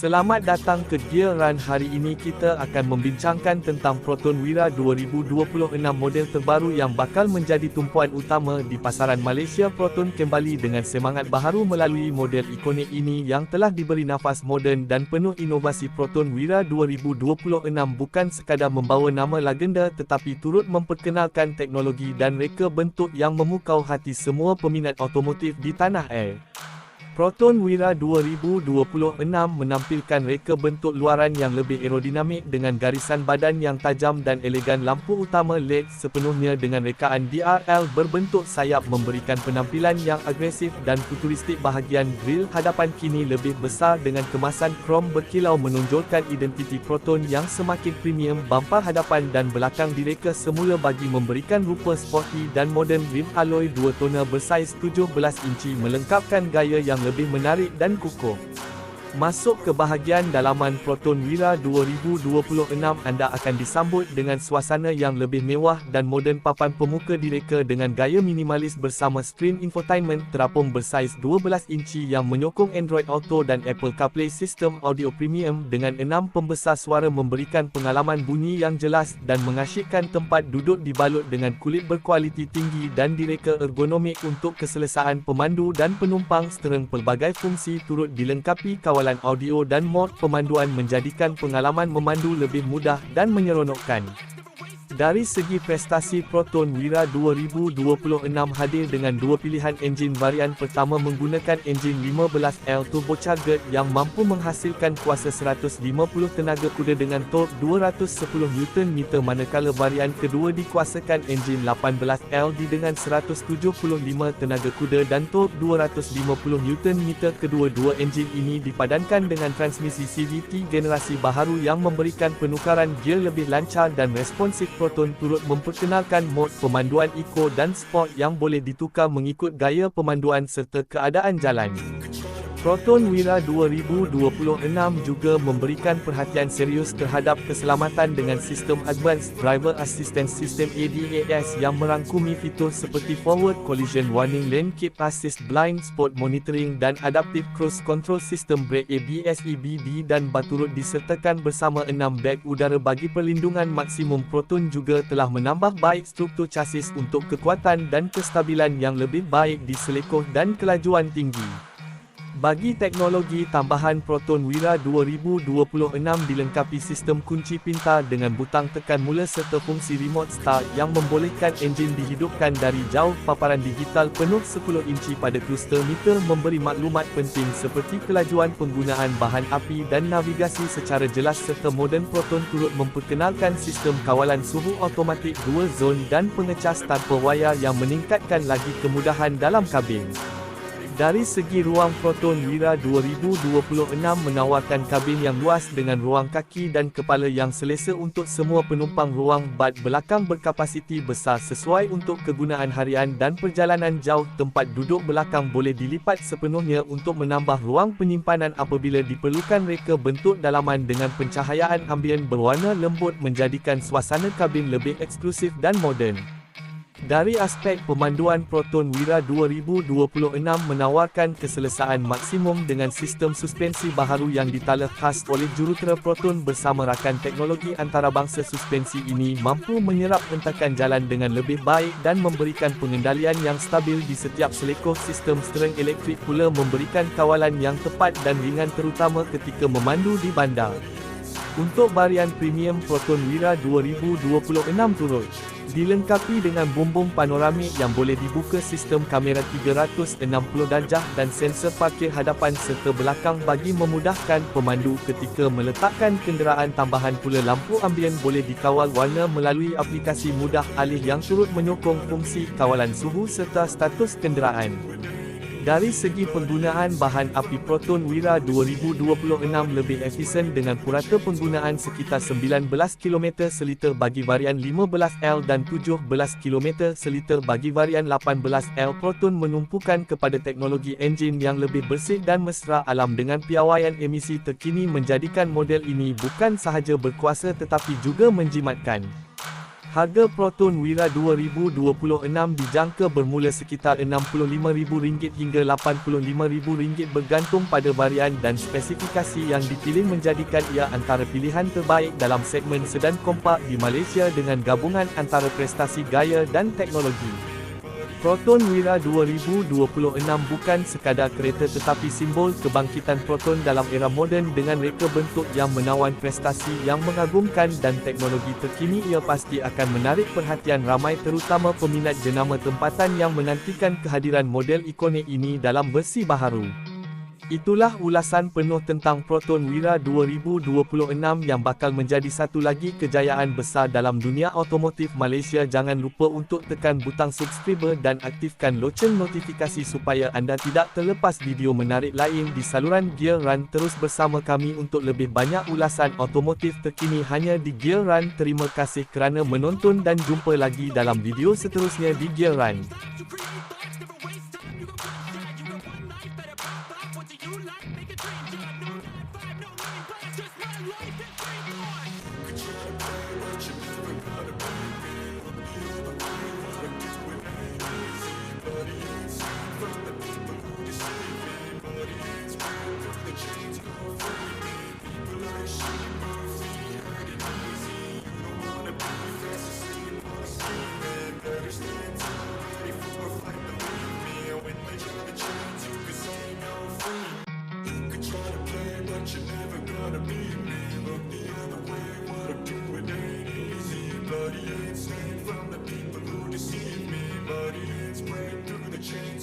Selamat datang ke Gear Run hari ini kita akan membincangkan tentang Proton Wira 2026 model terbaru yang bakal menjadi tumpuan utama di pasaran Malaysia. Proton kembali dengan semangat baharu melalui model ikonik ini yang telah diberi nafas moden dan penuh inovasi Proton Wira 2026 bukan sekadar membawa nama legenda tetapi turut memperkenalkan teknologi dan reka bentuk yang memukau hati semua peminat otomotif di tanah air. Proton Wira 2026 menampilkan reka bentuk luaran yang lebih aerodinamik dengan garisan badan yang tajam dan elegan lampu utama LED sepenuhnya dengan rekaan DRL berbentuk sayap memberikan penampilan yang agresif dan futuristik bahagian grill hadapan kini lebih besar dengan kemasan krom berkilau menonjolkan identiti Proton yang semakin premium bumper hadapan dan belakang direka semula bagi memberikan rupa sporty dan moden rim alloy dua tona bersaiz 17 inci melengkapkan gaya yang lebih menarik dan kukuh. Masuk ke bahagian dalaman Proton Wira 2026 anda akan disambut dengan suasana yang lebih mewah dan moden papan pemuka direka dengan gaya minimalis bersama skrin infotainment terapung bersaiz 12 inci yang menyokong Android Auto dan Apple CarPlay sistem audio premium dengan enam pembesar suara memberikan pengalaman bunyi yang jelas dan mengasyikkan tempat duduk dibalut dengan kulit berkualiti tinggi dan direka ergonomik untuk keselesaan pemandu dan penumpang. Setereng pelbagai fungsi turut dilengkapi kawalan kawalan audio dan mod pemanduan menjadikan pengalaman memandu lebih mudah dan menyeronokkan. Dari segi prestasi Proton Wira 2026 hadir dengan dua pilihan enjin varian pertama menggunakan enjin 15L turbocharged yang mampu menghasilkan kuasa 150 tenaga kuda dengan torque 210 Nm manakala varian kedua dikuasakan enjin 18L di dengan 175 tenaga kuda dan torque 250 Nm kedua-dua enjin ini dipadankan dengan transmisi CVT generasi baharu yang memberikan penukaran gear lebih lancar dan responsif Proton turut memperkenalkan mod pemanduan eco dan sport yang boleh ditukar mengikut gaya pemanduan serta keadaan jalan. Proton Wira 2026 juga memberikan perhatian serius terhadap keselamatan dengan sistem Advanced Driver Assistance System ADAS yang merangkumi fitur seperti Forward Collision Warning Lane Keep Assist Blind Spot Monitoring dan Adaptive Cruise Control System Brake ABS EBD dan baturut disertakan bersama 6 beg udara bagi perlindungan maksimum Proton juga telah menambah baik struktur chassis untuk kekuatan dan kestabilan yang lebih baik di selekoh dan kelajuan tinggi. Bagi teknologi tambahan Proton Wira 2026 dilengkapi sistem kunci pintar dengan butang tekan mula serta fungsi remote start yang membolehkan enjin dihidupkan dari jauh paparan digital penuh 10 inci pada kluster meter memberi maklumat penting seperti kelajuan penggunaan bahan api dan navigasi secara jelas serta moden Proton turut memperkenalkan sistem kawalan suhu automatik dual zone dan pengecas tanpa wayar yang meningkatkan lagi kemudahan dalam kabin. Dari segi ruang Proton Wira 2026 menawarkan kabin yang luas dengan ruang kaki dan kepala yang selesa untuk semua penumpang ruang bad belakang berkapasiti besar sesuai untuk kegunaan harian dan perjalanan jauh tempat duduk belakang boleh dilipat sepenuhnya untuk menambah ruang penyimpanan apabila diperlukan reka bentuk dalaman dengan pencahayaan ambien berwarna lembut menjadikan suasana kabin lebih eksklusif dan moden. Dari aspek pemanduan Proton Wira 2026 menawarkan keselesaan maksimum dengan sistem suspensi baharu yang ditala khas oleh jurutera Proton bersama rakan teknologi antarabangsa suspensi ini mampu menyerap hentakan jalan dengan lebih baik dan memberikan pengendalian yang stabil di setiap selekoh sistem stering elektrik pula memberikan kawalan yang tepat dan ringan terutama ketika memandu di bandar. Untuk varian premium Proton Wira 2026 turut Dilengkapi dengan bumbung panoramik yang boleh dibuka sistem kamera 360 darjah dan sensor parkir hadapan serta belakang bagi memudahkan pemandu ketika meletakkan kenderaan tambahan pula lampu ambien boleh dikawal warna melalui aplikasi mudah alih yang turut menyokong fungsi kawalan suhu serta status kenderaan. Dari segi penggunaan bahan api Proton Wira 2026 lebih efisien dengan purata penggunaan sekitar 19 km seliter bagi varian 15L dan 17 km seliter bagi varian 18L Proton menumpukan kepada teknologi enjin yang lebih bersih dan mesra alam dengan piawaian emisi terkini menjadikan model ini bukan sahaja berkuasa tetapi juga menjimatkan. Harga Proton Wira 2026 dijangka bermula sekitar RM65,000 hingga RM85,000 bergantung pada varian dan spesifikasi yang dipilih menjadikan ia antara pilihan terbaik dalam segmen sedan kompak di Malaysia dengan gabungan antara prestasi gaya dan teknologi. Proton Wira 2026 bukan sekadar kereta tetapi simbol kebangkitan proton dalam era moden dengan reka bentuk yang menawan prestasi yang mengagumkan dan teknologi terkini ia pasti akan menarik perhatian ramai terutama peminat jenama tempatan yang menantikan kehadiran model ikonik ini dalam versi baharu. Itulah ulasan penuh tentang Proton Wira 2026 yang bakal menjadi satu lagi kejayaan besar dalam dunia otomotif Malaysia. Jangan lupa untuk tekan butang subscribe dan aktifkan loceng notifikasi supaya anda tidak terlepas video menarik lain di saluran Gear Run. Terus bersama kami untuk lebih banyak ulasan otomotif terkini hanya di Gear Run. Terima kasih kerana menonton dan jumpa lagi dalam video seterusnya di Gear Run. wanna be me, look the other way. What I do, it ain't easy. Bloody insane from the people who deceive me. Body ends break through the chains.